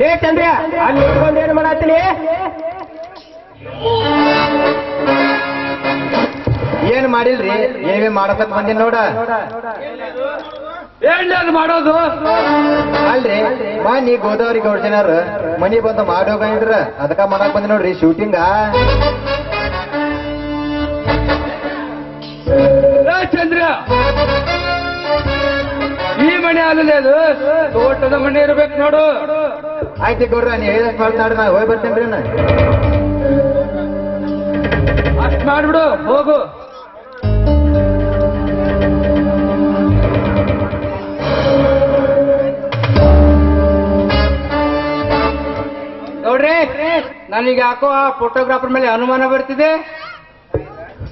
ಲೇ ಅಂದ್ರೆ ಅಲ್ಲಿ ನಿಂತ್ಕೊಂಡ್ ಏನು ಮಾಡತ್ತೀನಿ? ಏನ್ ಮಾಡಿಲ್ರಿ? ಏವೇ ಮಾಡತಕ್ ಬಂದಿನ ನೋಡ. ಏನ್ ಮಾಡೋದು? ಅಲ್ರಿ ಮನಿ ಗೋದಾವರಿ ಗೌಡ್ಜನರ್ ಮನಿ ಬಂದು ಮಾಡೋಗಿದ್ರ ಅದಕ್ಕ ಮಾಡಕ್ ಬಂದಿ ನೋಡ್ರಿ ಶೂಟಿಂಗ ಚಂದ್ರ ಅಲ್ಲದೆ ಅದು. ತೋಟದ ಮನೆ ಇರ್ಬೇಕು ನೋಡು. ಆಯ್ತು ಗೌಡ್ರ ನೀ ಏನಕ್ಕೆ ಮಾಡ್ತಾಡ ನಾ ಹೋಗಿ ಬರ್ತೇನ್ರಿ ನಾ ಅಷ್ಟ್ ಮಾಡ್ಬಿಡು ಹೋಗು. ನೋಡ್ರಿ ನನಗೆ ಯಾಕೋ ಆ ಫೋಟೋಗ್ರಾಫರ್ ಮೇಲೆ ಅನುಮಾನ ಬರ್ತಿದೆ.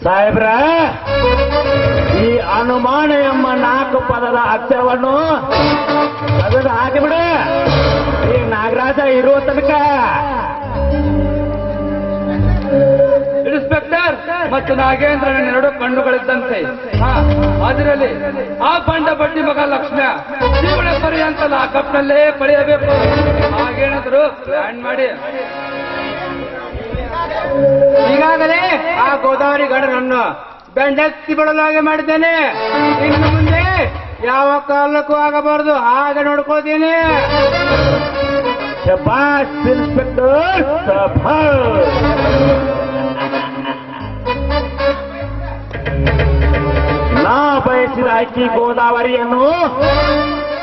ಸಾಹೇಬ್ರ ಈ ಅನುಮಾನ ಎಂಬ ನಾಲ್ಕು ಪದದ ಅಕ್ಷರವನ್ನು ತೆಗೆದು ಹಾಕಿಬಿಡ ಈ ನಾಗರಾಜ ಇರುವ ತನಕ. ಇನ್ಸ್ಪೆಕ್ಟರ್ ಮತ್ತು ನಾಗೇಂದ್ರ ಎರಡು ಕಣ್ಣುಗಳಿದ್ದಂತೆ. ಹಾ ಅದರಲ್ಲಿ ಆ ಬಂಡ ಬಡ್ಡಿ ಮಗ ಲಕ್ಷ್ಮ. ಜೀವನ ಆ ಕಪ್ನಲ್ಲೇ ಪಡೆಯಬೇಕು ಹಾಗೇನಾದ್ರು ಪ್ಲಾನ್ ಮಾಡಿ. ಈಗಾಗಲೇ ಆ ಗೋದಾವರಿ ಗಡನನ್ನು ಬೆಂಡೆತ್ತಿ ಹಾಗೆ ಮಾಡಿದ್ದೇನೆ. ಇನ್ನು ಮುಂದೆ ಯಾವ ಕಾಲಕ್ಕೂ ಆಗಬಾರದು. ಹಾಗೆ ನೋಡ್ಕೋತೀನಿ ನಾ ಬಯಸಿದ ಅಕ್ಕಿ ಗೋದಾವರಿಯನ್ನು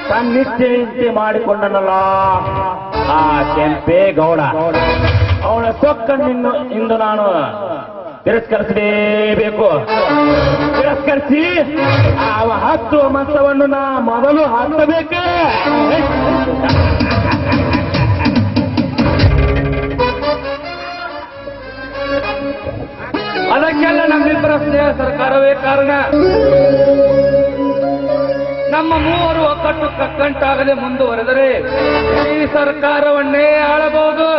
ತನ್ನಿಚ್ಛೆಯಂತೆ ಮಾಡಿಕೊಂಡನಲ್ಲ. ಆ ಕೆಂಪೇಗೌಡ ಅವನ ಸೊಕ್ಕನ್ನು ಇಂದು ನಾನು ತಿರಸ್ಕರಿಸಲೇಬೇಕು. ತಿರಸ್ಕರಿಸಿ ಅವ ಹತ್ತು ಮಂಚವನ್ನು ನಾ ಮೊದಲು ಹತ್ತಬೇಕು ಅದಕ್ಕೆಲ್ಲ ನಮ್ಮಿಬ್ಬರ ಸ್ನೇಹ ಸರ್ಕಾರವೇ ಕಾರಣ. ನಮ್ಮ ಮೂವರು ಒಕ್ಕಟ್ಟು ಕಕ್ಕಂಟಾಗದೆ ಮುಂದುವರೆದರೆ ಈ ಸರ್ಕಾರವನ್ನೇ ಆಳಬಹುದು.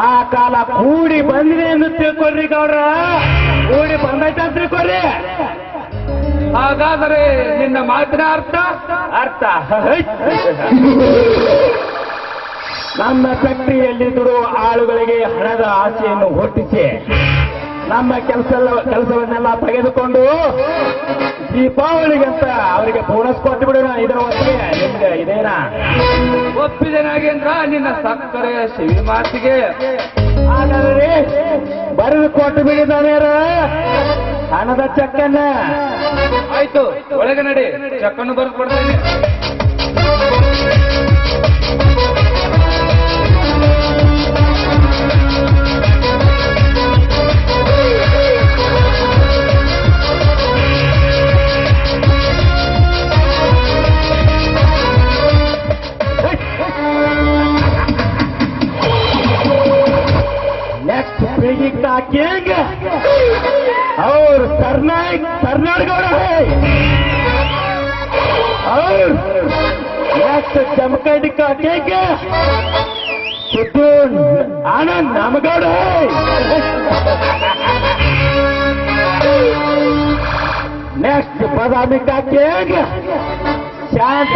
ಆ ಕಾಲ ಕೂಡಿ ಬಂದಿದೆ ಎಂದು ತಿಳ್ಕೊಳ್ರಿ ಗೌರ ಕೂಡಿ ಬಂದೈತೆ ಅಂತ ಹಾಗಾದರೆ ನಿನ್ನ ಮಾತಿನ ಅರ್ಥ? ಅರ್ಥ. ನಮ್ಮ ಫ್ಯಾಕ್ಟರಿಯಲ್ಲಿ ಆಳುಗಳಿಗೆ ಹಣದ ಆಸೆಯನ್ನು ಹುಟ್ಟಿಸಿ. ನಮ್ಮ ಕೆಲಸ ಕೆಲಸವನ್ನೆಲ್ಲ ತೆಗೆದುಕೊಂಡು ದೀಪಾವಳಿಗಂತ ಅವರಿಗೆ ಬೋನಸ್ ಕೊಟ್ಟು ಬಿಡೋಣ ಇದರ ಒಪ್ಪಿಗೆ ನಿಮ್ಗೆ ಇದೇನಾ? ಒಪ್ಪಿದೆ ನಾಗೇಂದ್ರ ನಿನ್ನ ಸಕ್ಕರೆ ಸಿವಿ ಮಾತಿಗೆ. ಹಾಗಾದ್ರೆ ಬರೆದು ಕೊಟ್ಟು ಬಿಡಿದಾನೆ ಹಣದ ಚಕ್ಕನ್ನ. ಆಯ್ತು ಒಳಗೆ ನಡಿ. ಚಕ್ಕನ್ನು ಬರೆದು ಕೊಡ್ತೇನೆ. ನೆಕ್ಸ್ಟ್ ಪೀಳಿಗೆ का किंग और सरनाइक सरनाड गौड़ है और नेक्स्ट जमखंडी का किंग सुदून आनंद नामगौड़ है नेक्स्ट बदामी का किंग शांत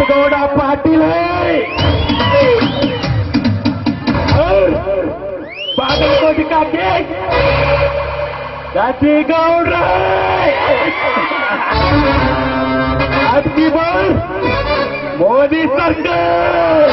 चाची का उड़ रहा की बार मोदी सरकार।